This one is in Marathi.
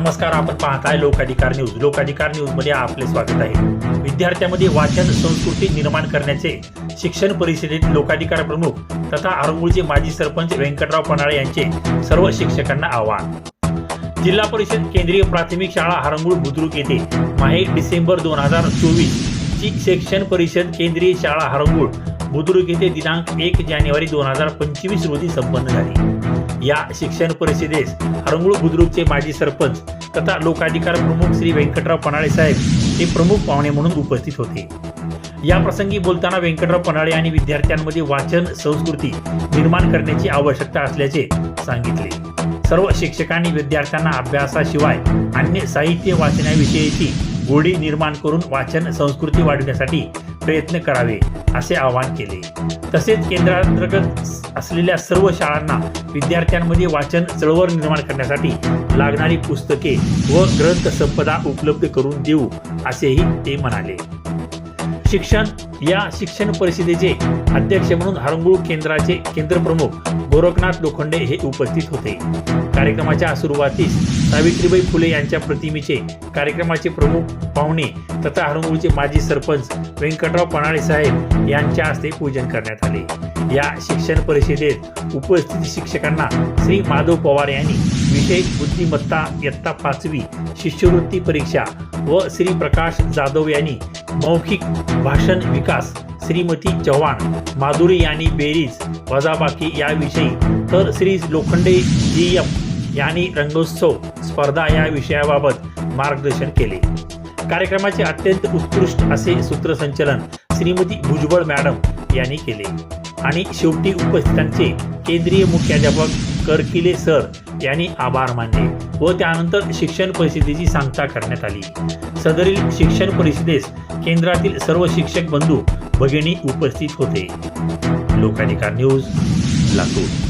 नमस्कार आपण पाहताय लोकाधिकार न्यूज. लोकाधिकार न्यूजमध्ये आपले स्वागत आहे. विद्यार्थ्यांमध्ये वाचन संस्कृती निर्माण करण्याचे शिक्षण परिषदेत लोकाधिकार प्रमुख तथा आरंगूळचे माजी सरपंच व्यंकटराव पणाळे यांचे सर्व शिक्षकांना आवाहन. जिल्हा परिषद केंद्रीय प्राथमिक शाळा हरंगुळ बुद्रुक येथे माहे डिसेंबर दोन हजार चोवीस ची शिक्षण परिषद केंद्रीय शाळा हरंगुळ बुद्रुक येथे दिनांक एक जानेवारी दोन हजार पंचवीस रोजी संपन्न झाली. या शिक्षण परिषदेस हरंगुळ बुद्रुकचे माजी सरपंच तथा लोकाधिकार प्रमुख श्री व्यंकटराव पणाळे साहेब हे प्रमुख पाहुणे म्हणून उपस्थित होते. या प्रसंगी बोलताना व्यंकटराव पणाळे यांनी विद्यार्थ्यांमध्ये वाचन संस्कृती निर्माण करण्याची आवश्यकता असल्याचे सांगितले. सर्व शिक्षकांनी विद्यार्थ्यांना अभ्यासाशिवाय अन्य साहित्य वाचण्याविषयीची गोडी निर्माण करून वाचन संस्कृती वाढविण्यासाठी प्रयत्न करावे असे आवाहन केले. तसेच केंद्रांतर्गत असलेल्या सर्व शाळांना विद्यार्थ्यांमध्ये वाचन चळवळ निर्माण करण्यासाठी लागणारी पुस्तके व ग्रंथ संपदा उपलब्ध करून देऊ असेही ते म्हणाले. शिक्षण या शिक्षण परिषदेचे अध्यक्ष म्हणून हरंगुळ केंद्राचे केंद्रप्रमुख गोरखनाथ लोखंडे हे उपस्थित होते. कार्यक्रमाच्या सुरुवातीस सावित्रीबाई फुले यांच्या प्रतिमेचे कार्यक्रमाचे प्रमुख पाहुणे तथा हरंगुळचे माजी सरपंच व्यंकटराव पणाळे साहेब यांच्या हस्ते पूजन करण्यात आले. या शिक्षण परिषदेत उपस्थित शिक्षकांना श्री माधव पवार यांनी विशेष बुद्धिमत्ता इयत्ता पाचवी शिष्यवृत्ती परीक्षा व श्री प्रकाश जाधव यांनी मौखिक भाषण विकास श्रीमती चव्हाण माधुरी यांनी बेरीज वजाबाकी याविषयी तर श्री लोखंडे जी एम यांनी रंगोत्सव स्पर्धा या विषयाबाबत मार्गदर्शन केले. कार्यक्रमाचे अत्यंत उत्कृष्ट असे सूत्रसंचलन श्रीमती भुजबळ मॅडम यांनी केले. आणि शेवटी उपस्थितांचे केंद्रीय मुख्याध्यापक करकिले सर यांनी आभार मानले व त्यानंतर शिक्षण परिषदेची सांगता करण्यात आली. सदरील शिक्षण परिषदेस केंद्रातील सर्व शिक्षक बंधू भगिनी उपस्थित होते. लोकाधिकार न्यूज लातूर.